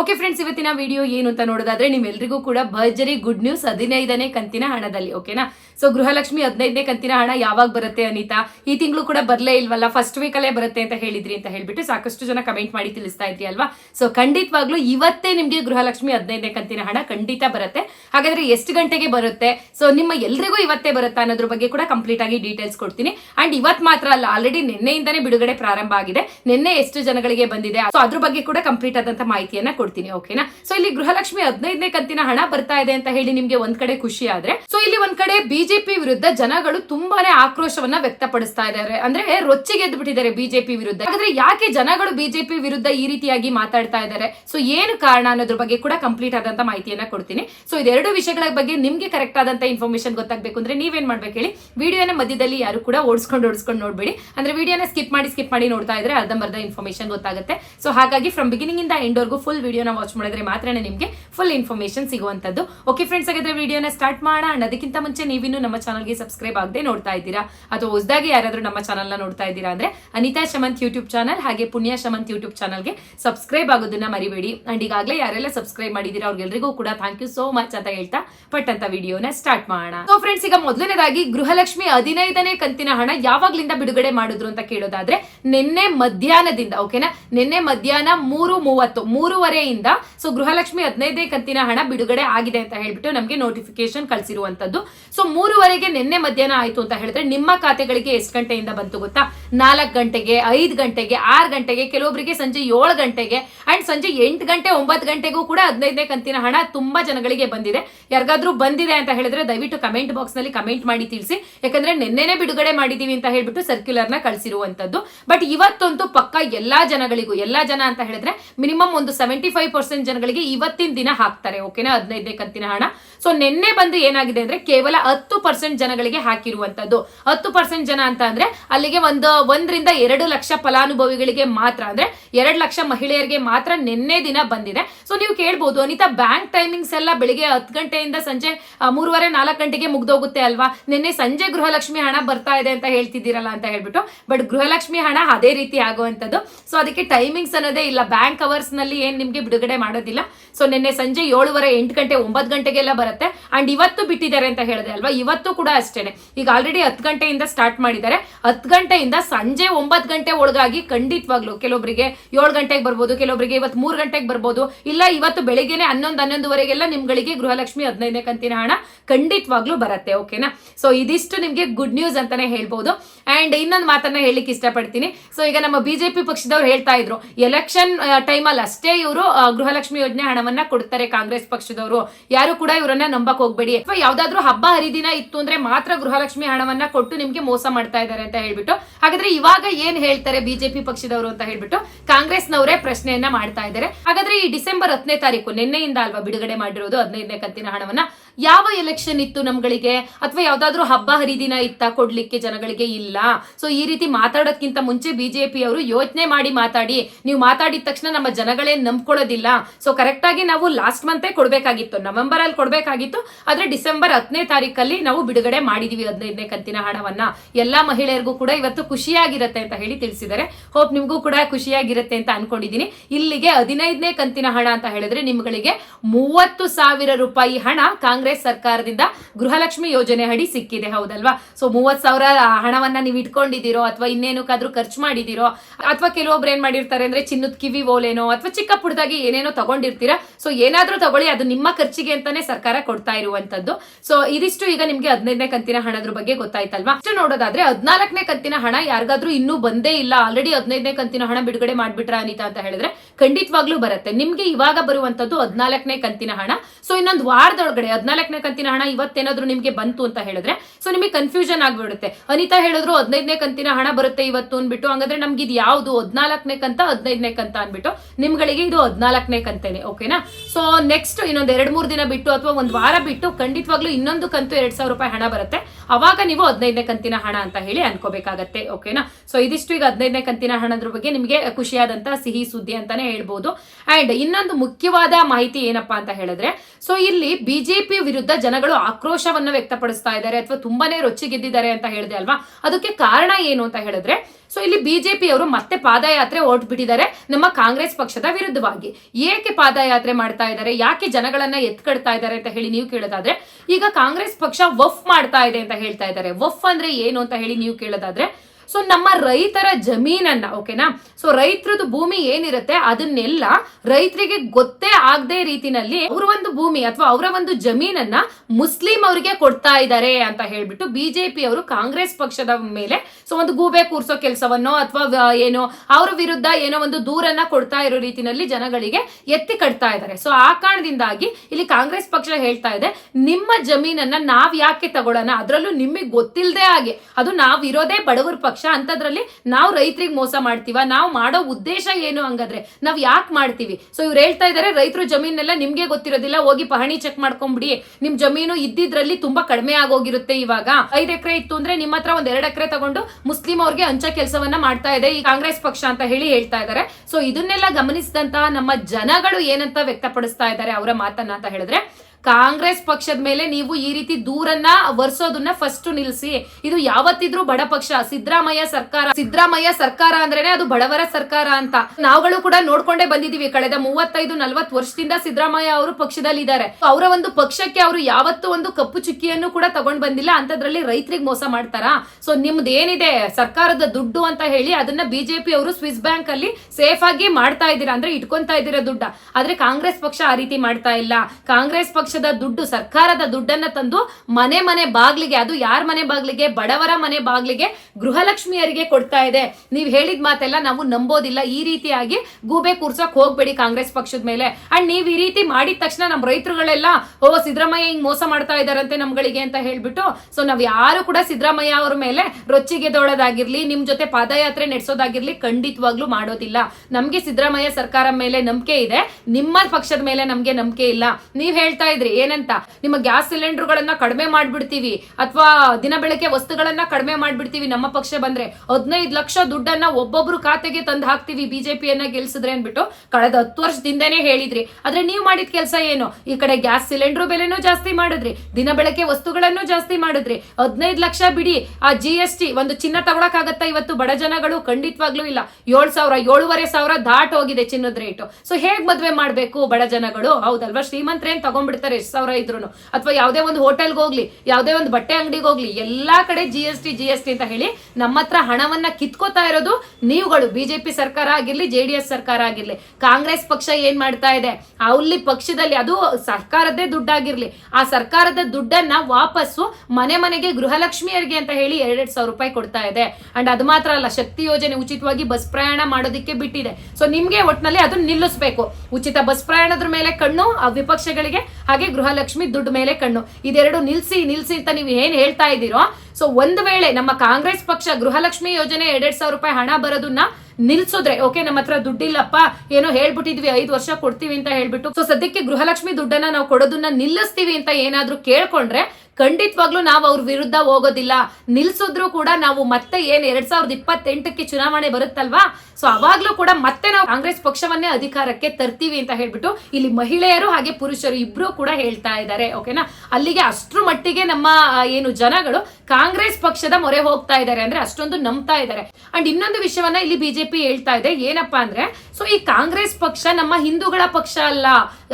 Okay friends ಇವತ್ತಿನ video ಏನು ಅಂತ ನೋಡೋದಾದ್ರೆ ನಿಮ್ಮೆಲ್ರಿಗೂ ಕೂಡ ಭರ್ಜರಿ ಗುಡ್ ನ್ಯೂಸ್ ಹದಿನೈದನೇ ಕಂತಿನ ಹಣದಲ್ಲಿ ಓಕೆನಾ ಸೊ ಗೃಹಲಕ್ಷ್ಮಿ ಹದಿನೈದನೇ ಕಂತಿನ ಹಣ ಯಾವಾಗ ಬರುತ್ತೆ ಅನಿತಾ? ಈ ತಿಂಗಳು ಕೂಡ ಬರಲೇ ಇಲ್ವಲ್ಲ ಫಸ್ಟ್ ವೀಕಲ್ಲೇ ಬರುತ್ತೆ ಅಂತ ಹೇಳಿದ್ರಿ ಅಂತ ಹೇಳ್ಬಿಟ್ಟು ಸಾಕಷ್ಟು ಜನ ಕಮೆಂಟ್ ಮಾಡಿ ತಿಳಿಸ್ತಾ ಇದ್ರಿ ಅಲ್ವಾ? ಸೊ ಖಂಡಿತವಾಗ್ಲೂ ಇವತ್ತೇ ನಿಮಗೆ ಗೃಹಲಕ್ಷ್ಮಿ ಹದಿನೈದನೇ ಕಂತಿನ ಹಣ ಖಂಡಿತ ಬರುತ್ತೆ. ಹಾಗಾದ್ರೆ ಎಷ್ಟು ಗಂಟೆಗೆ ಬರುತ್ತೆ? ಸೊ ನಿಮ್ಮ ಎಲ್ರಿಗೂ ಇವತ್ತೇ ಬರುತ್ತೆ ಅನ್ನೋದ್ರ ಬಗ್ಗೆ ಕೂಡ ಕಂಪ್ಲೀಟ್ ಆಗಿ ಡೀಟೇಲ್ಸ್ ಕೊಡ್ತೀನಿ. ಅಂಡ್ ಇವತ್ ಮಾತ್ರ ಅಲ್ಲ ಆಲ್ರೆಡಿ ನಿನ್ನೆಯಿಂದನೇ ಬಿಡುಗಡೆ ಪ್ರಾರಂಭ ಆಗಿದೆ. ನಿನ್ನೆ ಎಷ್ಟು ಜನಗಳಿಗೆ ಬಂದಿದೆ? ಸೊ ಅದ್ರ ಬಗ್ಗೆ ಕೂಡ ಕಂಪ್ಲೀಟ್ ಆದಂತ ಮಾಹಿತಿಯನ್ನ ಕೊಡ್ತೀನಿ ಓಕೆನಾ ಸೊ ಇಲ್ಲಿ ಗೃಹಲಕ್ಷ್ಮಿ ಹದಿನೈದನೇ ಕಂತಿನ ಹಣ ಬರ್ತಾ ಇದೆ ಅಂತ ಹೇಳಿ ನಿಮ್ಗೆ ಒಂದ್ ಕಡೆ ಖುಷಿ ಆದ್ರೆ ಸೊ ಇಲ್ಲಿ ಒಂದ್ ಕಡೆ ಬಿಜೆಪಿ ವಿರುದ್ಧ ಜನಗಳು ತುಂಬಾನೇ ಆಕ್ರೋಶವನ್ನ ವ್ಯಕ್ತಪಡಿಸ್ತಾ ಇದ್ದಾರೆ. ಅಂದ್ರೆ ರೊಚ್ಚಿಗೆದ್ದು ಬಿಟ್ಟಿದ್ದಾರೆ ಬಿಜೆಪಿ ವಿರುದ್ಧ. ಹಾಗಾದ್ರೆ ಯಾಕೆ ಜನಗಳು ಬಿಜೆಪಿ ವಿರುದ್ಧ ಈ ರೀತಿಯಾಗಿ ಮಾತಾಡ್ತಾ ಇದ್ದಾರೆ? ಸೊ ಏನು ಕಾರಣ ಅನ್ನೋದ್ರ ಬಗ್ಗೆ ಕೂಡ ಕಂಪ್ಲೀಟ್ ಆದಂತ ಮಾಹಿತಿಯನ್ನ ಕೊಡ್ತೀನಿ. ಸೊ ಇದೆರಡು ವಿಷಯಗಳ ಬಗ್ಗೆ ನಿಮ್ಗೆ ಕರೆಕ್ಟ್ ಆದಂತ ಇನ್ಫಾರ್ಮೇಶನ್ ಗೊತ್ತಾಗಬೇಕು ಅಂದ್ರೆ ನೀವೇನ್ ಮಾಡ್ಬೇಕು ಹೇಳಿ? ವಿಡಿಯೋನ ಮಧ್ಯದಲ್ಲಿ ಯಾರು ಕೂಡ ಓಡಿಸ್ಕೊಂಡು ಓಡಿಸ್ಕೊಂಡು ನೋಡ್ಬೇಡಿ. ಅಂದ್ರೆ ವಿಡಿಯೋನ ಸ್ಕಿಪ್ ಮಾಡಿ ಸ್ಕಿಪ್ ಮಾಡಿ ನೋಡ್ತಾ ಇದ್ರೆ ಅರ್ಧಂಬರ್ಧ ಇನ್ಫಾರ್ಮೇಶನ್ ಗೊತ್ತಾಗುತ್ತೆ. ಸೊ ಹಾಗಾಗಿ ಫ್ರಮ್ ಬಿಗಿನಿಂಗ್ ಇಂದ ಎಂಡ್ ವರ್ಗೂ ಫುಲ್ ವಿಡಿಯೋನ ವಾಚ್ ಮಾಡಿದ್ರೆ ಮಾತ್ರ ನಿಮಗೆ ಫುಲ್ ಇನ್ಫಾರ್ಮೇಶನ್ ಸಿಗುವಂತದ್ದು ಓಕೆ ಫ್ರೆಂಡ್ಸ್ ಹಾಗಾದ್ರೆ ವಿಡಿಯೋನ ಸ್ಟಾರ್ಟ್ ಮಾಡೋಣ. ಅದಕ್ಕಿಂತ ಮುಂಚೆ ನೀವಿನ್ನು ನಮ್ಮ ಚಾನಲ್ಗೆ ಸಬ್ಸ್ಕ್ರೈಬ್ ಆಗದೆ ನೋಡ್ತಾ ಇದ್ದೀರಾ? ಅಥವಾ ಹೊಸದಾಗಿ ಯಾರಾದರೂ ನಮ್ಮ ಚಾನಲ್ನ ನೋಡ್ತಾ ಇದ್ದೀರಾ ಅಂದ್ರೆ ಅನಿತಾ ಶಮಂತ್ ಯೂಟ್ಯೂಬ್ ಚಾನಲ್ ಹಾಗೆ ಪುಣ್ಯ ಶಮಂತ್ ಯೂಟ್ಯೂಬ್ ಚಾನಲ್ಗೆ ಸಬ್ಸ್ಕ್ರೈಬ್ ಆಗೋದನ್ನ ಮರಿಬೇಡಿ. ಅಂಡ್ ಈಗಾಗಲೇ ಯಾರೆಲ್ಲ ಸಬ್ಸ್ಕ್ರೈಬ್ ಮಾಡಿದ್ದೀರಾ ಅವ್ರಿಗೆಲ್ರಿಗೂ ಕೂಡ ಥ್ಯಾಂಕ್ ಯು ಸೋ ಮಚ್ ಅಂತ ಹೇಳ್ತಾ ಪಟ್ಟಂತ ವಿಡಿಯೋನ ಸ್ಟಾರ್ಟ್ ಮಾಡೋಣ. ಸೊ ಫ್ರೆಂಡ್ಸ್ ಈಗ ಮೊದಲನೇದಾಗಿ ಗೃಹಲಕ್ಷ್ಮಿ ಹದಿನೈದನೇ ಕಂತಿನ ಹಣ ಯಾವಾಗ್ಲಿಂದ ಬಿಡುಗಡೆ ಮಾಡಿದ್ರು ಅಂತ ಕೇಳೋದಾದ್ರೆ ನಿನ್ನೆ ಮಧ್ಯಾಹ್ನದಿಂದ ಓಕೆನಾ ನಿನ್ನೆ ಮಧ್ಯಾಹ್ನ ಮೂರು ಮೂವತ್ತು, ಮೂರುವರೆಯಿಂದ ಸೊ ಗೃಹಲಕ್ಷ್ಮಿ ಹದಿನೈದನೇ ಕಂತಿನ ಹಣ ಬಿಡುಗಡೆ ಆಗಿದೆ ಅಂತ ಹೇಳ್ಬಿಟ್ಟು ನಮಗೆ ನೋಟಿಫಿಕೇಶನ್ ಕಳಿಸಿರುವಂತದ್ದು. ಸೊ ಮೂರುವರೆಗೆ ನಿನ್ನೆ ಮಧ್ಯಾಹ್ನ ಆಯ್ತು ಅಂತ ಹೇಳಿದ್ರೆ ನಿಮ್ಮ ಖಾತೆಗಳಿಗೆ ಎಷ್ಟು ಗಂಟೆಯಿಂದ ಬಂತು ಗೊತ್ತಾ? ನಾಲ್ಕು ಗಂಟೆಗೆ, ಐದು ಗಂಟೆಗೆ, ಆರು ಗಂಟೆಗೆ ಕೆಲವೊಬ್ಬರಿಗೆ ಸಂಜೆ ಏಳು ಗಂಟೆಗೆ ಅಂಡ್ ಸಂಜೆ ಎಂಟು ಗಂಟೆ, ಒಂಬತ್ತು ಗಂಟೆಗೂ ಕೂಡ ಹದಿನೈದನೇ ಕಂತಿನ ಹಣ ತುಂಬಾ ಜನಗಳಿಗೆ ಬಂದಿದೆ. ಯಾರಿಗಾದ್ರೂ ಬಂದಿದೆ ಅಂತ ಹೇಳಿದ್ರೆ ದಯವಿಟ್ಟು ಕಮೆಂಟ್ ಬಾಕ್ಸ್ನಲ್ಲಿ ಕಮೆಂಟ್ ಮಾಡಿ ತಿಳಿಸಿ. ಯಾಕಂದ್ರೆ ನಿನ್ನೆನೆ ಬಿಡುಗಡೆ ಮಾಡಿದೀವಿ ಅಂತ ಹೇಳ್ಬಿಟ್ಟು ಸರ್ಕ್ಯುಲರ್ನ ಕಳಿಸಿರುವಂತದ್ದು. ಬಟ್ ಇವತ್ತಂತೂ ಪಕ್ಕ ಎಲ್ಲಾ ಜನಗಳಿಗೂ, ಎಲ್ಲಾ ಜನ ಅಂತ ಹೇಳಿದ್ರೆ ಮಿನಿಮಮ್ ಒಂದು ಸೆವೆಂಟಿ ಫೈವ್ ಪರ್ಸೆಂಟ್ ಜನಗಳಿಗೆ ಇವತ್ತಿನ ದಿನ ಹಾಕ್ತಾರೆ ಓಕೆನಾ ಹದಿನೈದನೇ ಕಂತಿನ ಹಣ. ಸೊ ನಿನ್ನೆ ಬಂದು ಏನಾಗಿದೆ ಅಂದ್ರೆ ಕೇವಲ ಹತ್ತು ಪರ್ಸೆಂಟ್ ಜನಗಳಿಗೆ ಹಾಕಿರುವಂತದ್ದು. ಹತ್ತು ಪರ್ಸೆಂಟ್ ಜನ ಅಂತ ಅಂದ್ರೆ ಅಲ್ಲಿಗೆ ಒಂದು ಒಂದರಿಂದ ಎರಡು ಲಕ್ಷ ಫಲಾನುಭವಿಗಳಿಗೆ ಮಾತ್ರ ಅಂದ್ರೆ ಎರಡು ಲಕ್ಷ ಮಹಿಳೆಯರಿಗೆ ಮಾತ್ರ ನಿನ್ನೆ ದಿನ ಬಂದಿದೆ. ಸೊ ನೀವು ಕೇಳ್ಬಹುದು ಅನಿತಾ ಬ್ಯಾಂಕ್ ಟೈಮಿಂಗ್ಸ್ ಎಲ್ಲ ಬೆಳಿಗ್ಗೆ ಹತ್ತು ಗಂಟೆಯಿಂದ ಸಂಜೆ ಮೂರುವರೆ, ನಾಲ್ಕು ಗಂಟೆಗೆ ಮುಗ್ದೋಗುತ್ತೆ ಅಲ್ವಾ? ನಿನ್ನೆ ಸಂಜೆ ಗೃಹಲಕ್ಷ್ಮಿ ಹಣ ಬರ್ತಾ ಇದೆ ಅಂತ ಹೇಳ್ತಿದ್ದೀರಲ್ಲ ಅಂತ ಹೇಳ್ಬಿಟ್ಟು ಬಟ್ ಗೃಹಲಕ್ಷ್ಮಿ ಹಣ ಅದೇ ರೀತಿ ಆಗುವಂಥದ್ದು. ಸೊ ಅದಕ್ಕೆ ಟೈಮಿಂಗ್ಸ್ ಅನ್ನೋದೇ ಇಲ್ಲ. ಬ್ಯಾಂಕ್ ಅವರ್ಸ್ನಲ್ಲಿ ಏನ್ ನಿಮ್ಗೆ ಬಿಡುಗಡೆ ಮಾಡೋದಿಲ್ಲ. ಸೊ ನಿನ್ನೆ ಸಂಜೆ ಏಳುವರೆ ಎಂಟು ಗಂಟೆ, ಒಂಬತ್ತು ಗಂಟೆಗೆಲ್ಲ ಬರುತ್ತೆ. ಅಂಡ್ ಇವತ್ತು ಬಿಟ್ಟಿದ್ದಾರೆ ಅಂತ ಹೇಳಿದೆ ಅಲ್ವಾ? ಇವತ್ತು ಕೂಡ ಅಷ್ಟೇನೆ. ಈಗ ಆಲ್ರೆಡಿ ಹತ್ತು ಗಂಟೆಯಿಂದ ಸ್ಟಾರ್ಟ್ ಮಾಡಿದ್ದಾರೆ. ಹತ್ತು ಗಂಟೆಯಿಂದ ಸಂಜೆ ಒಂಬತ್ತು ಗಂಟೆ ಒಳಗಾಗಿ ಖಂಡಿತವಾಗ್ಲು ಕೆಲವೊಬ್ಬರಿಗೆ ಏಳು ಗಂಟೆಗೆ ಬರ್ಬೋದು ಕೆಲವೊಬ್ಬರಿಗೆ ಇವತ್ತು ಮೂರು ಗಂಟೆಗೆ ಬರ್ಬೋದು. ಇಲ್ಲ, ಇವತ್ತು ಬೆಳಿಗ್ಗೆನೆ ಹನ್ನೊಂದು, ಹನ್ನೊಂದುವರೆಗೆಲ್ಲ ನಿಮ್ಗಳಿಗೆ ಗೃಹಲಕ್ಷ್ಮಿ ಹದಿನೈದನೇ ಕಂತಿನ ಹಣ ಖಂಡಿತವಾಗ್ಲೂ ಬರುತ್ತೆ ಓಕೆನಾ ಸೊ ಇದಿಷ್ಟು ನಿಮಗೆ ಗುಡ್ ನ್ಯೂಸ್ ಅಂತಾನೆ ಹೇಳ್ಬೋದು. ಅಂಡ್ ಇನ್ನೊಂದು ಮಾತನ್ನ ಹೇಳಲಿಕ್ಕೆ ಇಷ್ಟಪಡ್ತೀನಿ. ಸೊ ಈಗ ನಮ್ಮ ಬಿಜೆಪಿ ಪಕ್ಷದವ್ರು ಹೇಳ್ತಾ ಇದ್ರು ಎಲೆಕ್ಷನ್ ಟೈಮಲ್ಲಿ ಅಷ್ಟೇ ಇವರು ಗೃಹಲಕ್ಷ್ಮಿ ಯೋಜನೆ ಹಣವನ್ನ ಕೊಡ್ತಾರೆ ಕಾಂಗ್ರೆಸ್ ಪಕ್ಷದವರು. ಯಾರು ಕೂಡ ಇವರನ್ನ ನಂಬಕ್ ಹೋಗ್ಬೇಡಿ. ಅಥವಾ ಯಾವ್ದಾದ್ರು ಹಬ್ಬ ಹರಿದಿನ ಇತ್ತು ಅಂದ್ರೆ ಮಾತ್ರ ಗೃಹಲಕ್ಷ್ಮಿ ಹಣವನ್ನ ಕೊಟ್ಟು ನಿಮ್ಗೆ ಮೋಸ ಮಾಡ್ತಾ ಇದ್ದಾರೆ ಅಂತ ಹೇಳ್ಬಿಟ್ಟು, ಹಾಗಾದ್ರೆ ಇವಾಗ ಏನ್ ಹೇಳ್ತಾರೆ ಬಿಜೆಪಿ ಪಕ್ಷದವರು ಅಂತ ಹೇಳ್ಬಿಟ್ಟು ಕಾಂಗ್ರೆಸ್ ನವರೇ ಪ್ರಶ್ನೆಯನ್ನ ಮಾಡ್ತಾ ಇದ್ದಾರೆ ಹಾಗಾದ್ರೆ ಈ ಡಿಸೆಂಬರ್ ಹತ್ತನೇ ತಾರೀಕು ನಿನ್ನೆಯಿಂದ ಅಲ್ವಾ ಬಿಡುಗಡೆ ಮಾಡಿರೋದು ಹದಿನೈದನೇ ಕಂತಿನ ಹಣವನ್ನ? ಯಾವ ಎಲೆಕ್ಷನ್ ಇತ್ತು ನಮ್ಗಳಿಗೆ? ಅಥವಾ ಯಾವ್ದಾದ್ರು ಹಬ್ಬ ಹರಿದಿನ ಇತ್ತ ಕೊಡ್ಲಿಕ್ಕೆ ಜನಗಳಿಗೆ ಇಲ್ಲ? ಸೊ ಈ ರೀತಿ ಮಾತಾಡೋದ್ಕಿಂತ ಮುಂಚೆ ಬಿಜೆಪಿ ಅವರು ಯೋಚನೆ ಮಾಡಿ ಮಾತಾಡಿ. ನೀವು ಮಾತಾಡಿದ ತಕ್ಷಣ ನಮ್ಮ ಜನಗಳೇ ನಂಬ್ಕೊಳ್ಳೋದಿಲ್ಲ. ಸೊ ಕರೆಕ್ಟ್ ಆಗಿ ನಾವು ಲಾಸ್ಟ್ ಮಂತೇ ಕೊಡ್ಬೇಕಾಗಿತ್ತು. ನವೆಂಬರ್ ಅಲ್ಲಿ ಕೊಡ್ಬೇಕಾಗಿತ್ತು. ಆದ್ರೆ ಡಿಸೆಂಬರ್ ಹತ್ತನೇ ತಾರೀಕಲ್ಲಿ ನಾವು ಬಿಡುಗಡೆ ಮಾಡಿದೀವಿ ಹದಿನೈದನೇ ಕಂತಿನ ಹಣವನ್ನ. ಎಲ್ಲಾ ಮಹಿಳೆಯರಿಗೂ ಕೂಡ ಇವತ್ತು ಖುಷಿಯಾಗಿರುತ್ತೆ ಅಂತ ಹೇಳಿ ತಿಳಿಸಿದ್ದಾರೆ. ಹೋಪ್ ನಿಮ್ಗೂ ಕೂಡ ಖುಷಿಯಾಗಿರುತ್ತೆ ಅಂತ ಅನ್ಕೊಂಡಿದೀನಿ. ಇಲ್ಲಿಗೆ ಹದಿನೈದನೇ ಕಂತಿನ ಹಣ ಅಂತ ಹೇಳಿದ್ರೆ ನಿಮ್ಗಳಿಗೆ ಮೂವತ್ತು ಸಾವಿರ ರೂಪಾಯಿ ಹಣ ಕಾಂಗ್ರೆಸ್ ಸರ್ಕಾರದಿಂದ ಗೃಹಲಕ್ಷ್ಮಿ ಯೋಜನೆ ಅಡಿ ಸಿಕ್ಕಿದೆ, ಹೌದಲ್ವಾ? ಸೊ ಮೂವತ್ ಸಾವಿರ ಹಣವನ್ನ ನೀವು ಇಟ್ಕೊಂಡಿದ್ದೀರೋ ಅಥವಾ ಇನ್ನೇನಕ್ಕಾದ್ರೂ ಖರ್ಚು ಮಾಡಿದಿರೋ ಅಥವಾ ಕೆಲವೊಬ್ರು ಏನ್ ಮಾಡಿರ್ತಾರೆ ಅಂದ್ರೆ ಚಿನ್ನದ ಕಿವಿ ಓಲೇನೋ ಅಥವಾ ಚಿಕ್ಕ ಪುಟ್ಟದಾಗಿ ಏನೇನೋ ತಗೊಂಡಿರ್ತೀರಾ ಸೊ ಏನಾದ್ರೂ ತಗೊಳ್ಳಿ, ಅದು ನಿಮ್ಮ ಖರ್ಚಿಗೆ ಅಂತಾನೆ ಸರ್ಕಾರ ಕೊಡ್ತಾ ಇರುವಂತದ್ದು. ಸೊ ಇದಿಷ್ಟು ಈಗ ನಿಮ್ಗೆ ಹದಿನೈದನೇ ಕಂತಿನ ಹಣದ್ರ ಬಗ್ಗೆ ಗೊತ್ತಾಯ್ತಲ್ವಾ? ಅಷ್ಟು ನೋಡೋದಾದ್ರೆ ಹದಿನಾಲ್ಕನೇ ಕಂತಿನ ಹಣ ಯಾರಿಗಾದ್ರೂ ಇನ್ನೂ ಬಂದೇ ಇಲ್ಲ. ಆಲ್ರೆಡಿ ಹದಿನೈದನೇ ಕಂತಿನ ಹಣ ಬಿಡುಗಡೆ ಮಾಡ್ಬಿಟ್ರ ಅನಿತಾ ಅಂತ ಹೇಳಿದ್ರೆ ಖಂಡಿತವಾಗ್ಲೂ ಬರುತ್ತೆ. ನಿಮ್ಗೆ ಇವಾಗ ಬರುವಂತದ್ದು ಹದಿನಾಲ್ಕನೇ ಕಂತಿನ ಹಣ. ಸೊ ಇನ್ನೊಂದು ವಾರದೊಳಗಡೆ ಹದಿನಾಲ್ಕನೇ ಕಂತಿನ ಹಣ ಇವತ್ತೇನಾದ್ರೂ ನಿಮಗೆ ಬಂತು ಅಂತ ಹೇಳಿದ್ರೆ ಸೊ ನಿಮಗೆ ಕನ್ಫ್ಯೂಷನ್ ಆಗಿಬಿಡುತ್ತೆ. ಅನಿತಾ ಹೇಳಿದ್ರು ಹದಿನೈದನೇ ಕಂತಿನ ಹಣ ಬರುತ್ತೆ ಇವತ್ತು ಅಂದ್ಬಿಟ್ಟು, ಹಂಗಾದ್ರೆ ನಮ್ಗೆ ಇದು ಯಾವುದು? ಹದಿನಾಲ್ಕನೇ ಕಂತ, ಹದಿನೈದನೇ ಕಂತ ಅಂದ್ಬಿಟ್ಟು, ನಿಮ್ಗಳಿಗೆ ಇದು ಹದಿನಾಲ್ಕನೇ ಕಂತೇನೆ ಓಕೆನಾ ಸೊ ನೆಕ್ಸ್ಟ್ ಇನ್ನೊಂದು ಎರಡು, ಮೂರು ದಿನ ಬಿಟ್ಟು ಅಥವಾ ಒಂದು ವಾರ ಬಿಟ್ಟು ಖಂಡಿತವಾಗ್ಲೂ ಇನ್ನೊಂದು ಕಂತು ಎರಡ್ ಸಾವಿರ ರೂಪಾಯಿ ಹಣ ಬರುತ್ತೆ. ಅವಾಗ ನೀವು ಹದಿನೈದನೇ ಕಂತಿನ ಹಣ ಅಂತ ಹೇಳಿ ಅನ್ಕೋಬೇಕಾಗತ್ತೆ ಓಕೆನಾ ಸೊ ಇದಿಷ್ಟು ಈಗ ಹದಿನೈದನೇ ಕಂತಿನ ಹಣದ್ರ ಬಗ್ಗೆ ನಿಮಗೆ ಖುಷಿಯಾದಂತಹ ಸಿಹಿ ಸುದ್ದಿ ಅಂತಾನೆ ಹೇಳ್ಬೋದು. ಅಂಡ್ ಇನ್ನೊಂದು ಮುಖ್ಯವಾದ ಮಾಹಿತಿ ಏನಪ್ಪಾ ಅಂತ ಹೇಳಿದ್ರೆ ಸೊ ಇಲ್ಲಿ ಬಿಜೆಪಿ ವಿರುದ್ಧ ಜನಗಳು ಆಕ್ರೋಶವನ್ನ ವ್ಯಕ್ತಪಡಿಸ್ತಾ ಇದ್ದಾರೆ ಅಥವಾ ತುಂಬಾನೇ ರೊಚ್ಚಿಗೆದ್ದಿದ್ದಾರೆ ಅಂತ ಹೇಳಿದೆ ಅಲ್ವಾ? ಅದಕ್ಕೆ ಕಾರಣ ಏನು ಅಂತ ಹೇಳಿದ್ರೆ ಸೊ ಇಲ್ಲಿ ಬಿಜೆಪಿ ಅವರು ಮತ್ತೆ ಪಾದಯಾತ್ರೆ ಹೊರಟ್ಬಿಟ್ಟಿದ್ದಾರೆ ನಮ್ಮ ಕಾಂಗ್ರೆಸ್ ಪಕ್ಷದ ವಿರುದ್ಧವಾಗಿ. ಏಕೆ ಪಾದಯಾತ್ರೆ ಮಾಡ್ತಾ ಇದ್ದಾರೆ, ಯಾಕೆ ಜನಗಳನ್ನ ಎತ್ಕಡ್ತಾ ಇದ್ದಾರೆ ಅಂತ ಹೇಳಿ ನೀವು ಕೇಳೋದಾದ್ರೆ, ಈಗ ಕಾಂಗ್ರೆಸ್ ಪಕ್ಷ ವಫ್ ಮಾಡ್ತಾ ಇದೆ ಅಂತ ಹೇಳ್ತಾ ಇದ್ದಾರೆ. ವಫ್ ಅಂದ್ರೆ ಏನು ಅಂತ ಹೇಳಿ ನೀವು ಕೇಳೋದಾದ್ರೆ ಸೊ ನಮ್ಮ ರೈತರ ಜಮೀನನ್ನ ಓಕೆನಾ ಸೊ ರೈತರದ್ದು ಭೂಮಿ ಏನಿರುತ್ತೆ, ಅದನ್ನೆಲ್ಲ ರೈತರಿಗೆ ಗೊತ್ತೇ ಆಗದೆ ರೀತಿನಲ್ಲಿ ಅವರ ಒಂದು ಭೂಮಿ ಅಥವಾ ಅವರ ಒಂದು ಜಮೀನನ್ನ ಮುಸ್ಲಿಂ ಅವರಿಗೆ ಕೊಡ್ತಾ ಇದ್ದಾರೆ ಅಂತ ಹೇಳ್ಬಿಟ್ಟು ಬಿಜೆಪಿ ಅವರು ಕಾಂಗ್ರೆಸ್ ಪಕ್ಷದ ಮೇಲೆ ಸೊ ಒಂದು ಗೂಬೆ ಕೂರ್ಸೋ ಕೆಲಸವನ್ನೋ ಅಥವಾ ಏನೋ, ಅವರ ವಿರುದ್ಧ ಏನೋ ಒಂದು ದೂರನ್ನ ಕೊಡ್ತಾ ಇರೋ ರೀತಿನಲ್ಲಿ ಜನಗಳಿಗೆ ಎತ್ತಿ ಕಟ್ತಾ ಇದ್ದಾರೆ ಸೊ ಆ ಕಾರಣದಿಂದಾಗಿ ಇಲ್ಲಿ ಕಾಂಗ್ರೆಸ್ ಪಕ್ಷ ಹೇಳ್ತಾ ಇದೆ, ನಿಮ್ಮ ಜಮೀನನ್ನ ನಾವ್ ಯಾಕೆ ತಗೊಳ್ಳೋಣ ಅದರಲ್ಲೂ ನಿಮಗೆ ಗೊತ್ತಿಲ್ಲದೆ ಆಗಿ ಅದು ನಾವಿರೋದೇ ಬಡವರ ಪಕ್ಷ. ಅಂತದ್ರಲ್ಲಿ ನಾವು ರೈತರಿಗೆ ಮೋಸ ಮಾಡ್ತೀವ, ನಾವು ಮಾಡೋ ಉದ್ದೇಶ ಏನು ಹಂಗಾದ್ರೆ? ನಾವು ಯಾಕೆ ಮಾಡ್ತೀವಿ? ಸೊ ಇವ್ರು ಹೇಳ್ತಾ ಇದಾರೆ, ರೈತರು ಜಮೀನೆಲ್ಲ ನಿಮ್ಗೆ ಗೊತ್ತಿರೋದಿಲ್ಲ, ಹೋಗಿ ಪಹಣಿ ಚೆಕ್ ಮಾಡ್ಕೊಂಡ್ಬಿಡಿ ನಿಮ್ ಜಮೀನು ಇದ್ದಿದ್ರಲ್ಲಿ ತುಂಬಾ ಕಡಿಮೆ ಆಗೋಗಿರುತ್ತೆ ಇವಾಗ. ಐದು ಎಕರೆ ಇತ್ತು ಅಂದ್ರೆ ನಿಮ್ಮ ಹತ್ರ ಒಂದ್ ಎರಡು ಎಕರೆ ತಗೊಂಡು ಮುಸ್ಲಿಂ ಅವ್ರಿಗೆ ಅಂಚೆ ಕೆಲಸವನ್ನ ಮಾಡ್ತಾ ಇದೆ, ಈ ಕಾಂಗ್ರೆಸ್ ಪಕ್ಷ ಅಂತ ಹೇಳಿ ಹೇಳ್ತಾ ಇದ್ದಾರೆ ಸೊ ಇದನ್ನೆಲ್ಲ ಗಮನಿಸಿದಂತಹ ನಮ್ಮ ಜನಗಳು ಏನಂತ ವ್ಯಕ್ತಪಡಿಸ್ತಾ ಇದ್ದಾರೆ ಅವರ ಮಾತನ್ನ ಅಂತ ಹೇಳಿದ್ರೆ ಕಾಂಗ್ರೆಸ್ ಪಕ್ಷದ ಮೇಲೆ ನೀವು ಈ ರೀತಿ ದೂರನ್ನ ವರ್ಸೋದನ್ನ ಫಸ್ಟ್ ನಿಲ್ಸಿ. ಇದು ಯಾವತ್ತಿದ್ರೂ ಬಡ ಪಕ್ಷ. ಸಿದ್ದರಾಮಯ್ಯ ಸರ್ಕಾರ ಸಿದ್ದರಾಮಯ್ಯ ಸರ್ಕಾರ ಅಂದ್ರೇನೆ ಅದು ಬಡವರ ಸರ್ಕಾರ ಅಂತ. ನಾವುಗಳು ಕೂಡ ನೋಡ್ಕೊಂಡೇ ಬಂದಿದೀವಿ ಕಳೆದ ಮೂವತ್ತೈದು ನಲ್ವತ್ ವರ್ಷದಿಂದ ಸಿದ್ದರಾಮಯ್ಯ ಅವರು ಪಕ್ಷದಲ್ಲಿ ಇದ್ದಾರೆ ಅವರ ಒಂದು ಪಕ್ಷಕ್ಕೆ ಅವರು ಯಾವತ್ತೂ ಒಂದು ಕಪ್ಪು ಚುಕ್ಕಿಯನ್ನು ಕೂಡ ತಗೊಂಡ್ ಬಂದಿಲ್ಲ. ಅಂತದ್ರಲ್ಲಿ ರೈತರಿಗೆ ಮೋಸ ಮಾಡ್ತಾರಾ? ಸೊ ನಿಮ್ದು ಏನಿದೆ ಸರ್ಕಾರದ ದುಡ್ಡು ಅಂತ ಹೇಳಿ ಅದನ್ನ ಬಿಜೆಪಿ ಅವರು ಸ್ವಿಸ್ ಬ್ಯಾಂಕ್ ಅಲ್ಲಿ ಸೇಫ್ ಆಗಿ ಮಾಡ್ತಾ ಇದ್ದೀರಾ? ಅಂದ್ರೆ ಇಟ್ಕೊಂತಾ ಇದ್ದೀರಾ ದುಡ್ಡ. ಆದ್ರೆ ಕಾಂಗ್ರೆಸ್ ಪಕ್ಷ ಆ ರೀತಿ ಮಾಡ್ತಾ ಇಲ್ಲ. ಕಾಂಗ್ರೆಸ್ ಪಕ್ಷದ ದುಡ್ಡು, ಸರ್ಕಾರದ ದುಡ್ಡನ್ನ ತಂದು ಮನೆ ಮನೆ ಬಾಗ್ಲಿಗೆ, ಅದು ಯಾರ ಮನೆ ಬಾಗ್ಲಿಗೆ, ಬಡವರ ಮನೆ ಬಾಗ್ಲಿಗೆ ಗೃಹಲಕ್ಷ್ಮಿಯರಿಗೆ ಕೊಡ್ತಾ ಇದೆ. ನೀವ್ ಹೇಳಿದ ಮಾತೆಲ್ಲ ನಾವು ನಂಬೋದಿಲ್ಲ. ಈ ರೀತಿಯಾಗಿ ಗೂಬೆ ಕೂರ್ಸಕ್ ಹೋಗ್ಬೇಡಿ ಕಾಂಗ್ರೆಸ್ ಪಕ್ಷದ ಮೇಲೆ. ಅಂಡ್ ನೀವು ಈ ರೀತಿ ಮಾಡಿದ ತಕ್ಷಣ ನಮ್ ರೈತರುಗಳೆಲ್ಲ, ಓ, ಸಿದ್ದರಾಮಯ್ಯ ಹಿಂಗ್ ಮೋಸ ಮಾಡ್ತಾ ಇದಾರಂತೆ ನಮ್ಗಳಿಗೆ ಅಂತ ಹೇಳ್ಬಿಟ್ಟು, ಸೊ, ನಾವ್ ಯಾರು ಕೂಡ ಸಿದ್ದರಾಮಯ್ಯ ಅವ್ರ ಮೇಲೆ ರೊಚ್ಚಿಗೆ ದೊಡೋದಾಗಿರ್ಲಿ ನಿಮ್ ಜೊತೆ ಪಾದಯಾತ್ರೆ ನಡೆಸೋದಾಗಿರ್ಲಿ ಖಂಡಿತವಾಗ್ಲೂ ಮಾಡೋದಿಲ್ಲ. ನಮ್ಗೆ ಸಿದ್ದರಾಮಯ್ಯ ಸರ್ಕಾರ ಮೇಲೆ ನಂಬಿಕೆ ಇದೆ. ನಿಮ್ಮ ಪಕ್ಷದ ಮೇಲೆ ನಮ್ಗೆ ನಂಬಿಕೆ ಇಲ್ಲ. ನೀವ್ ಹೇಳ್ತಾ ಇದ್ರಿ ಏನಂತ? ನಿಮ್ಮ ಗ್ಯಾಸ್ ಸಿಲಿಂಡರ್ಗಳನ್ನ ಕಡಿಮೆ ಮಾಡ್ಬಿಡ್ತೀವಿ ಅಥವಾ ದಿನ ಬೆಳಗ್ಗೆ ವಸ್ತುಗಳನ್ನ ಕಡಿಮೆ ಮಾಡ್ಬಿಡ್ತೀವಿ ನಮ್ಮ ಪಕ್ಷ ಬಂದ್ರೆ. ಹದಿನೈದು ಲಕ್ಷ ದುಡ್ಡನ್ನ ಒಬ್ಬೊಬ್ರು ಖಾತೆಗೆ ತಂದು ಹಾಕ್ತಿವಿ ಬಿಜೆಪಿಯನ್ನ ಗೆಲ್ಸಿದ್ರೆ ಅನ್ಬಿಟ್ಟು ಕಳೆದ ಹತ್ತು ವರ್ಷದಿಂದನೇ ಹೇಳಿದ್ರಿ. ಆದ್ರೆ ನೀವು ಮಾಡಿದ ಕೆಲಸ ಏನು? ಈ ಕಡೆ ಗ್ಯಾಸ್ ಸಿಲಿಂಡರ್ ಬೆಲೆನೂ ಜಾಸ್ತಿ ಮಾಡಿದ್ರಿ. ದಿನ ಬೆಳಗ್ಗೆ ವಸ್ತುಗಳನ್ನು ಜಾಸ್ತಿ ಮಾಡಿದ್ರಿ. ಹದಿನೈದು ಲಕ್ಷ ಬಿಡಿ ಆ ಜಿ ಎಸ್ ಟಿ ಒಂದು ಚಿನ್ನ ತಗೊಳಕಾಗತ್ತಾ ಇವತ್ತು ಬಡ ಜನಗಳು? ಖಂಡಿತವಾಗ್ಲೂ ಇಲ್ಲ. ಏಳು ಸಾವಿರ, ಏಳುವರೆ ಸಾವಿರ ದಾಟ್ ಹೋಗಿದೆ ಚಿನ್ನದ ರೇಟು. ಸೊ ಹೇಗ್ ಮದ್ವೆ ಮಾಡ್ಬೇಕು ಬಡ ಜನಗಳು? ಹೌದಲ್ವಾ? ಶ್ರೀಮಂತರೇನ್ ತಗೊಂಡ್ಬಿಡ್ತಾರೆ ಎಷ್ಟು ಸಾವಿರ ಇದ್ರು ಅಥವಾ ಯಾವುದೇ ಒಂದು ಹೋಟೆಲ್ಗೆ ಹೋಗ್ಲಿ, ಯಾವುದೇ ಒಂದು ಬಟ್ಟೆ ಅಂಗಡಿಗೆ ಹೋಗ್ಲಿ, ಎಲ್ಲಾ ಕಡೆ G S T G S T ಅಂತ ಹೇಳಿ ನಮ್ಮ ಹತ್ರ ಹಣವನ್ನ ಕಿತ್ಕೋತಾ ಇರೋದು ನೀವುಗಳು. ಬಿಜೆಪಿ ಸರ್ಕಾರ ಆಗಿರ್ಲಿ ಜೆ ಡಿ ಎಸ್ ಸರ್ಕಾರ ಆಗಿರ್ಲಿ. ಕಾಂಗ್ರೆಸ್ ಪಕ್ಷ ಏನ್ ಮಾಡ್ತಾ ಇದೆ? ಅಲ್ಲಿ ಪಕ್ಷದಲ್ಲಿ ಅದು ಸರ್ಕಾರದ್ದೇ ದುಡ್ಡಾಗಿರ್ಲಿ. ಆ ಸರ್ಕಾರದ ದುಡ್ಡನ್ನ ವಾಪಸ್ಸು ಮನೆ ಮನೆಗೆ ಗೃಹಲಕ್ಷ್ಮಿಯರಿಗೆ ಅಂತ ಹೇಳಿ ಎರಡೆರಡು ಸಾವಿರ ರೂಪಾಯಿ ಕೊಡ್ತಾ ಇದೆ. ಅಂಡ್ ಅದು ಮಾತ್ರ ಅಲ್ಲ, ಶಕ್ತಿ ಯೋಜನೆ ಉಚಿತವಾಗಿ ಬಸ್ ಪ್ರಯಾಣ ಮಾಡೋದಕ್ಕೆ ಬಿಟ್ಟಿದೆ. ಸೊ ನಿಮ್ಗೆ ಒಟ್ಟಿನಲ್ಲಿ ಅದನ್ನ ನಿಲ್ಲಿಸಬೇಕು. ಉಚಿತ ಬಸ್ ಪ್ರಯಾಣದ ಮೇಲೆ ಕಣ್ಣು, ಆ ವಿಪಕ್ಷಗಳಿಗೆ ಹಾಗೆ ಗೃಹಲಕ್ಷ್ಮಿ ದುಡ್ಡ ಮೇಲೆ ಕಣ್ಣು. ಇದೆರಡು ನಿಲ್ಸಿ ನಿಲ್ಸಿ ಅಂತ ನೀವು ಏನ್ ಹೇಳ್ತಾ ಇದ್ದೀರೋ ಸೊ ಒಂದ್ ವೇಳೆ ನಮ್ಮ ಕಾಂಗ್ರೆಸ್ ಪಕ್ಷ ಗೃಹಲಕ್ಷ್ಮಿ ಯೋಜನೆ ಎರಡ್ ಸಾವಿರ ರೂಪಾಯಿ ಹಣ ಬರೋದನ್ನ ನಿಲ್ಸಿದ್ರೆ ಓಕೆ ನಮ್ಮ ಹತ್ರ ದುಡ್ಡಿಲ್ಲಪ್ಪ, ಏನೋ ಹೇಳ್ಬಿಟ್ಟಿದ್ವಿ, ಐದು ವರ್ಷ ಕೊಡ್ತೀವಿ ಅಂತ ಹೇಳ್ಬಿಟ್ಟು. ಸೊ ಸದ್ಯಕ್ಕೆ ಗೃಹಲಕ್ಷ್ಮಿ ದುಡ್ಡನ್ನ ನಾವು ಕೊಡೋದನ್ನ ನಿಲ್ಲಿಸ್ತೀವಿ ಅಂತ ಏನಾದ್ರೂ ಕೇಳ್ಕೊಂಡ್ರೆ ಖಂಡಿತವಾಗ್ಲೂ ನಾವು ಅವ್ರ ವಿರುದ್ಧ ಹೋಗೋದಿಲ್ಲ. ನಿಲ್ಸಿದ್ರು ಕೂಡ ನಾವು ಮತ್ತೆ ಏನ್ ಎರಡ್ ಸಾವಿರದ ಇಪ್ಪತ್ತೆಂಟಕ್ಕೆ ಚುನಾವಣೆ ಬರುತ್ತಲ್ವಾ? ಸೊ ಅವಾಗ್ಲೂ ಕೂಡ ಮತ್ತೆ ನಾವು ಕಾಂಗ್ರೆಸ್ ಪಕ್ಷವನ್ನೇ ಅಧಿಕಾರಕ್ಕೆ ತರ್ತೀವಿ ಅಂತ ಹೇಳ್ಬಿಟ್ಟು ಇಲ್ಲಿ ಮಹಿಳೆಯರು ಹಾಗೆ ಪುರುಷರು ಇಬ್ರು ಕೂಡ ಹೇಳ್ತಾ ಇದ್ದಾರೆ ಓಕೆನಾ ಅಲ್ಲಿಗೆ ಅಷ್ಟ್ರ ಮಟ್ಟಿಗೆ ನಮ್ಮ ಏನು ಜನಗಳು ಕಾಂಗ್ರೆಸ್ ಪಕ್ಷದ ಮೊರೆ ಹೋಗ್ತಾ ಇದ್ದಾರೆ ಅಂದ್ರೆ ಅಷ್ಟೊಂದು ನಂಬ್ತಾ ಇದ್ದಾರೆ. ಅಂಡ್ ಇನ್ನೊಂದು ವಿಷಯವನ್ನ ಇಲ್ಲಿ ಬಿಜೆಪಿ ಹೇಳ್ತಾ ಇದೆ, ಏನಪ್ಪಾ ಅಂದ್ರೆ ಸೊ ಈ ಕಾಂಗ್ರೆಸ್ ಪಕ್ಷ ನಮ್ಮ ಹಿಂದೂಗಳ ಪಕ್ಷ ಅಲ್ಲ.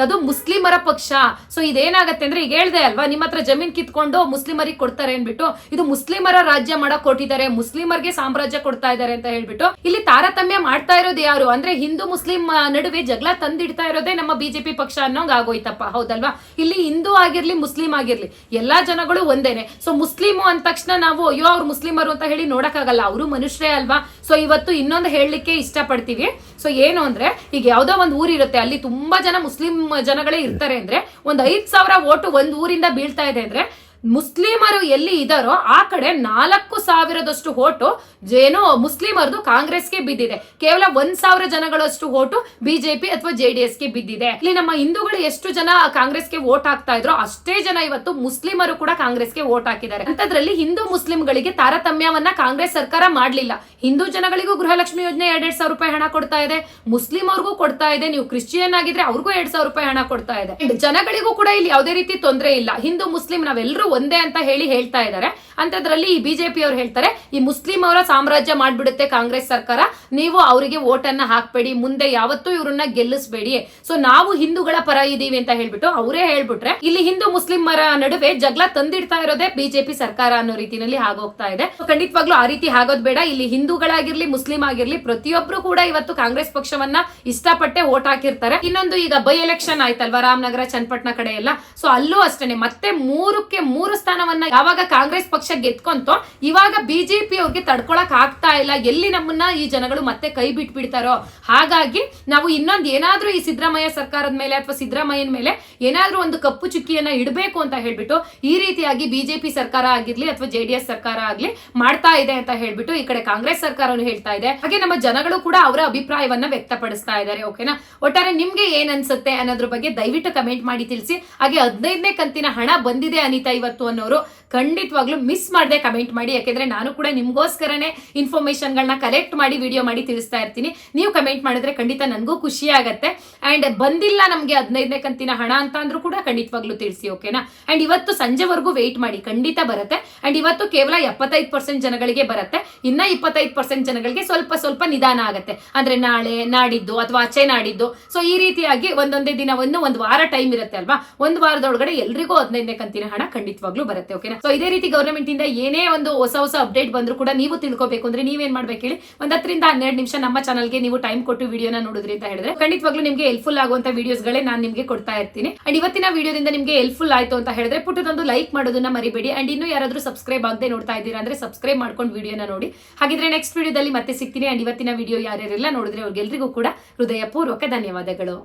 ಅದು ಮುಸ್ಲಿಮರ ಪಕ್ಷ. ಸೊ ಇದೇನಾಗತ್ತೆ ಅಂದ್ರೆ ಈಗ ಹೇಳ್ದೆ ಅಲ್ವಾ, ನಿಮ್ಮ ಹತ್ರ ಜಮೀನ್ ಕಿತ್ಕೊಂಡು ಮುಸ್ಲಿಮರಿಗೆ ಕೊಡ್ತಾರೆ ಅನ್ಬಿಟ್ಟು ಇದು ಮುಸ್ಲಿಮರ ರಾಜ್ಯ ಮಾಡಕ್ ಕೊಟ್ಟಿದ್ದಾರೆ, ಮುಸ್ಲಿಮರ್ಗೆ ಸಾಮ್ರಾಜ್ಯ ಕೊಡ್ತಾ ಇದ್ದಾರೆ ಅಂತ ಹೇಳ್ಬಿಟ್ಟು, ಇಲ್ಲಿ ತಾರತಮ್ಯ ಮಾಡ್ತಾ ಇರೋದು ಯಾರು? ಅಂದ್ರೆ ಹಿಂದೂ ಮುಸ್ಲಿಂ ನಡುವೆ ಜಗಳ ತಂದಿಡ್ತಾ ಇರೋದೇ ನಮ್ಮ ಬಿಜೆಪಿ ಪಕ್ಷ ಅನ್ನೋಂಗ್ ಆಗೋಯ್ತಪ್ಪ, ಹೌದಲ್ವಾ? ಇಲ್ಲಿ ಹಿಂದೂ ಆಗಿರ್ಲಿ ಮುಸ್ಲಿಂ ಆಗಿರ್ಲಿ, ಎಲ್ಲಾ ಜನಗಳು ಒಂದೇನೆ. ಸೊ ಮುಸ್ಲಿಮು ಅಂದ ತಕ್ಷಣ ನಾವು, ಅಯ್ಯೋ, ಅವ್ರು ಮುಸ್ಲಿಮರು ಅಂತ ಹೇಳಿ ನೋಡಕ್ಕಾಗಲ್ಲ, ಅವರು ಮನುಷ್ಯರೇ ಅಲ್ವಾ? ಸೊ ಇವತ್ತು ಇನ್ನೊಂದು ಹೇಳಲಿಕ್ಕೆ ಇಷ್ಟಪಡ್ತೀವಿ. ಸೊ ಏನು ಅಂದ್ರೆ, ಈಗ ಯಾವ್ದೋ ಒಂದು ಊರಿರುತ್ತೆ ಅಲ್ಲಿ ತುಂಬಾ ಜನ ಮುಸ್ಲಿಂ ಜನಗಳೇ ಇರ್ತಾರೆ ಅಂದ್ರೆ, ಒಂದ್ ಐದ್ ಸಾವಿರ ಓಟು ಒಂದ್ ಊರಿಂದ ಬೀಳ್ತಾ ಇದೆ ಅಂದ್ರೆ ಮುಸ್ಲಿಮರು ಎಲ್ಲಿ ಇದಾರೋ ಆ ಕಡೆ ನಾಲ್ಕು ಸಾವಿರದಷ್ಟು ಓಟು ಏನೋ ಮುಸ್ಲಿಮರದು ಕಾಂಗ್ರೆಸ್ಗೆ ಬಿದ್ದಿದೆ. ಕೇವಲ ಒಂದ್ ಸಾವಿರ ಜನಗಳಷ್ಟು ಓಟು ಬಿಜೆಪಿ ಅಥವಾ ಜೆ ಡಿ ಎಸ್ಗೆ ಬಿದ್ದಿದೆ. ಇಲ್ಲಿ ನಮ್ಮ ಹಿಂದೂಗಳು ಎಷ್ಟು ಜನ ಕಾಂಗ್ರೆಸ್ಗೆ ವೋಟ್ ಹಾಕ್ತಾ ಇದ್ರು ಅಷ್ಟೇ ಜನ ಇವತ್ತು ಮುಸ್ಲಿಮರು ಕೂಡ ಕಾಂಗ್ರೆಸ್ಗೆ ವೋಟ್ ಹಾಕಿದ್ದಾರೆ. ಅಂತದ್ರಲ್ಲಿ ಹಿಂದೂ ಮುಸ್ಲಿಂಗಳಿಗೆ ತಾರತಮ್ಯವನ್ನ ಕಾಂಗ್ರೆಸ್ ಸರ್ಕಾರ ಮಾಡ್ಲಿಲ್ಲ. ಹಿಂದೂ ಜನಗಳಿಗೂ ಗೃಹಲಕ್ಷ್ಮಿ ಯೋಜನೆ ಎರಡೆರಡು ಸಾವಿರ ರೂಪಾಯಿ ಹಣ ಕೊಡ್ತಾ ಇದೆ. ಮುಸ್ಲಿಂ ಅವ್ರಿಗೂ ಕೊಡ್ತಾ ಇದೆ. ನೀವು ಕ್ರಿಶ್ಚಿಯನ್ ಆಗಿದ್ರೆ ಅವ್ರಿಗೂ ಎರಡ್ ಸಾವಿರ ರೂಪಾಯಿ ಹಣ ಕೊಡ್ತಾ ಇದೆ. ಜನಗಳಿಗೂ ಕೂಡ ಇಲ್ಲಿ ಯಾವುದೇ ರೀತಿ ತೊಂದರೆ ಇಲ್ಲ. ಹಿಂದೂ ಮುಸ್ಲಿಂ ನಾವೆಲ್ಲರೂ ಒಂದೇ ಅಂತ ಹೇಳಿ ಹೇಳ್ತಾ ಇದ್ದಾರೆ. ಅಂತದ್ರಲ್ಲಿ ಈ ಬಿಜೆಪಿ ಅವ್ರು ಹೇಳ್ತಾರೆ, ಈ ಮುಸ್ಲಿಂ ಅವರ ಸಾಮ್ರಾಜ್ಯ ಮಾಡ್ಬಿಡುತ್ತೆ ಕಾಂಗ್ರೆಸ್ ಸರ್ಕಾರ, ನೀವು ಅವರಿಗೆ ವೋಟ್ ಅನ್ನ ಹಾಕ್ಬೇಡಿ, ಮುಂದೆ ಯಾವತ್ತೂ ಇವ್ರನ್ನ ಗೆಲ್ಲಿಸ್ಬೇಡಿ. ಸೊ ನಾವು ಹಿಂದೂಗಳ ಪರ ಇದೀವಿ ಅಂತ ಹೇಳ್ಬಿಟ್ಟು ಅವರೇ ಹೇಳ್ಬಿಟ್ರೆ, ಇಲ್ಲಿ ಹಿಂದೂ ಮುಸ್ಲಿಮರ ನಡುವೆ ಜಗಳ ತಂದಿಡ್ತಾ ಇರೋದೇ ಬಿಜೆಪಿ ಸರ್ಕಾರ ಅನ್ನೋ ರೀತಿಯಲ್ಲಿ ಆಗೋಗ್ತಾ ಇದೆ. ಖಂಡಿತವಾಗ್ಲೂ ಆ ರೀತಿ ಆಗೋದ್ ಬೇಡ. ಇಲ್ಲಿ ಹಿಂದೂಗಳಾಗಿರ್ಲಿ, ಮುಸ್ಲಿಂ ಆಗಿರ್ಲಿ, ಪ್ರತಿಯೊಬ್ರು ಕೂಡ ಇವತ್ತು ಕಾಂಗ್ರೆಸ್ ಪಕ್ಷವನ್ನ ಇಷ್ಟಪಟ್ಟೆ ವೋಟ್ ಹಾಕಿರ್ತಾರೆ. ಇನ್ನೊಂದು ಈಗ ಬೈ ಎಲೆಕ್ಷನ್ ಆಯ್ತಲ್ವಾ ರಾಮನಗರ, ಚನ್ನಪಟ್ಟಣ ಕಡೆ ಎಲ್ಲ. ಸೊ ಅಲ್ಲೂ ಅಷ್ಟೇನೆ. ಮತ್ತೆ ಮೂರಕ್ಕೆ ಮೂರು ಸ್ಥಾನವನ್ನ ಯಾವಾಗ ಕಾಂಗ್ರೆಸ್ ಪಕ್ಷ ಗೆದ್ಕೊಂತೋ, ಇವಾಗ ಬಿಜೆಪಿ ಅವ್ರಿಗೆ ತಡ್ಕೊಳಕ್ ಆಗ್ತಾ ಇಲ್ಲ. ಎಲ್ಲಿ ನಮ್ಮನ್ನ ಈ ಜನಗಳು ಮತ್ತೆ ಕೈ ಬಿಟ್ಬಿಡ್ತಾರೋ? ಹಾಗಾಗಿ ನಾವು ಇನ್ನೊಂದು ಏನಾದ್ರೂ ಈ ಸಿದ್ದರಾಮಯ್ಯ ಸರ್ಕಾರದ ಮೇಲೆ ಅಥವಾ ಸಿದ್ದರಾಮಯ್ಯನ ಮೇಲೆ ಏನಾದ್ರೂ ಒಂದು ಕಪ್ಪು ಚುಕ್ಕಿಯನ್ನ ಇಡಬೇಕು ಅಂತ ಹೇಳ್ಬಿಟ್ಟು, ಈ ರೀತಿಯಾಗಿ ಬಿಜೆಪಿ ಸರ್ಕಾರ ಆಗಿರ್ಲಿ ಅಥವಾ ಜೆ ಡಿ ಎಸ್ ಸರ್ಕಾರ ಆಗ್ಲಿ ಮಾಡ್ತಾ ಇದೆ ಅಂತ ಹೇಳ್ಬಿಟ್ಟು ಈ ಕಡೆ ಕಾಂಗ್ರೆಸ್ ಸರ್ಕಾರವನ್ನು ಹೇಳ್ತಾ ಇದೆ. ಹಾಗೆ ನಮ್ಮ ಜನಗಳು ಕೂಡ ಅವರ ಅಭಿಪ್ರಾಯವನ್ನ ವ್ಯಕ್ತಪಡಿಸ್ತಾ ಇದ್ದಾರೆ, ಓಕೆನಾ? ಒಟ್ಟಾರೆ ನಿಮ್ಗೆ ಏನ್ ಅನ್ಸುತ್ತೆ ಅನ್ನೋದ್ರ ಬಗ್ಗೆ ದಯವಿಟ್ಟು ಕಮೆಂಟ್ ಮಾಡಿ ತಿಳಿಸಿ. ಹಾಗೆ ಹದಿನೈದನೇ ಕಂತಿನ ಹಣ ಬಂದಿದೆ ಅನಿತಾ ಇವತ್ತು. ಅನ್ನೋರು ಖಂಡಿತವಾಗ್ಲೂ ಮಿಸ್ ಮಾಡದೆ ಕಮೆಂಟ್ ಮಾಡಿ. ಯಾಕೆಂದ್ರೆ ನಾನು ಕೂಡ ನಿಮಗೋಸ್ಕರನೇ ಇನ್ಫಾರ್ಮೇಶನ್ಗಳನ್ನ ಕಲೆಕ್ಟ್ ಮಾಡಿ ವಿಡಿಯೋ ಮಾಡಿ ತಿಳಿಸ್ತಾ ಇರ್ತೀನಿ. ನೀವು ಕಮೆಂಟ್ ಮಾಡಿದ್ರೆ ಖಂಡಿತ ನನಗೂ ಖುಷಿ ಆಗುತ್ತೆ. ಅಂಡ್ ಬಂದಿಲ್ಲ ನಮಗೆ ಹದಿನೈದನೇ ಕಂತಿನ ಹಣ ಅಂತ ಅಂದ್ರೂ ಕೂಡ ಖಂಡಿತವಾಗ್ಲೂ ತಿಳಿಸಿ ಓಕೆನಾ ಅಂಡ್ ಇವತ್ತು ಸಂಜೆವರೆಗೂ ವೆಯ್ಟ್ ಮಾಡಿ, ಖಂಡಿತ ಬರುತ್ತೆ. ಅಂಡ್ ಇವತ್ತು ಕೇವಲ ಎಪ್ಪತ್ತೈದು ಪರ್ಸೆಂಟ್ ಜನಗಳಿಗೆ ಬರುತ್ತೆ. ಇನ್ನ ಇಪ್ಪತ್ತೈದು ಪರ್ಸೆಂಟ್ ಜನಗಳಿಗೆ ಸ್ವಲ್ಪ ಸ್ವಲ್ಪ ನಿಧಾನ ಆಗುತ್ತೆ. ಅಂದ್ರೆ ನಾಳೆ ನಾಡಿದ್ದು ಅಥವಾ ಆಚೆ ನಾಡಿದ್ದು. ಸೊ ಈ ರೀತಿಯಾಗಿ ಒಂದೊಂದೇ ದಿನ ಒಂದು ಒಂದು ವಾರ ಟೈಮ್ ಇರುತ್ತೆ ಅಲ್ವಾ? ಒಂದು ವಾರದೊಳಗಡೆ ಎಲ್ರಿಗೂ ಹದಿನೈದನೇ ಕಂತಿನ ಹಣ ಖಂಡಿತವಾಗ್ಲೂ ಬರುತ್ತೆ ಓಕೆನಾ ಸೊ ಇದೇ ರೀತಿ ಗೌರ್ಮೆಂಟ್ ಇಂದ ಏನೇ ಒಂದು ಹೊಸ ಹೊಸ ಅಪ್ಡೇಟ್ ಬಂದ್ರು ಕೂಡ ನೀವು ತಿಳ್ಕೊಬೇಕು ಅಂದ್ರೆ ನೀವೇನ್ ಮಾಡ್ಬೇಕು ಹೇಳಿ? ಒಂದ್ ಹತ್ತರಿಂದ ಹನ್ನೆರಡು ನಿಮಿಷ ನಮ್ಮ ಚಾನಲ್ಗೆ ನೀವು ಟೈಮ್ ಕೊಟ್ಟು ವಿಡಿಯೋನ ನೋಡಿದ್ರಿ ಅಂತ ಹೇಳಿದ್ರೆ ಖಂಡಿತವಾಗ್ಲೂ ನಿಮಗೆ ಹೆಲ್ಪ್ಫುಲ್ ಆಗುವಂತ ವಿಡಿಯೋಸ್ಗಳೇ ನಾನು ನಿಮಗೆ ಕೊಡ್ತಾ ಇರ್ತೀನಿ. ಅಂಡ್ ಇವತ್ತಿನ ವಿಡಿಯೋದಿಂದ ನಿಮಗೆ ಹೆಲ್ಪ್ಫುಲ್ ಆಯ್ತು ಅಂತ ಹೇಳಿದ್ರೆ ಪುಟ್ಟದೊಂದು ಲೈಕ್ ಮಾಡೋದನ್ನ ಮರಿಬೇಡಿ. ಅಂಡ್ ಇನ್ನು ಯಾರಾದ್ರೂ ಸಬ್ಸ್ಕ್ರೈಬ್ ಆಗದೆ ನೋಡ್ತಾ ಇದ್ದೀರಾ ಅಂದ್ರೆ ಸಬ್ಸ್ಕ್ರೈಬ್ ಮಾಡ್ಕೊಂಡು ವಿಡಿಯೋನ ನೋಡಿ. ಹಾಗಿದ್ರೆ ನೆಕ್ಸ್ಟ್ ವಿಡಿಯೋದಲ್ಲಿ ಮತ್ತೆ ಸಿಗ್ತೀನಿ. ಅಂಡ್ ಇವತ್ತಿನ ವಿಡಿಯೋ ಯಾರ್ಯಾರೆಲ್ಲ ನೋಡಿದ್ರೆ ಅವ್ರಿಗೆಲ್ರಿಗೂ ಕೂಡ ಹೃದಯಪೂರ್ವಕ ಧನ್ಯವಾದಗಳು.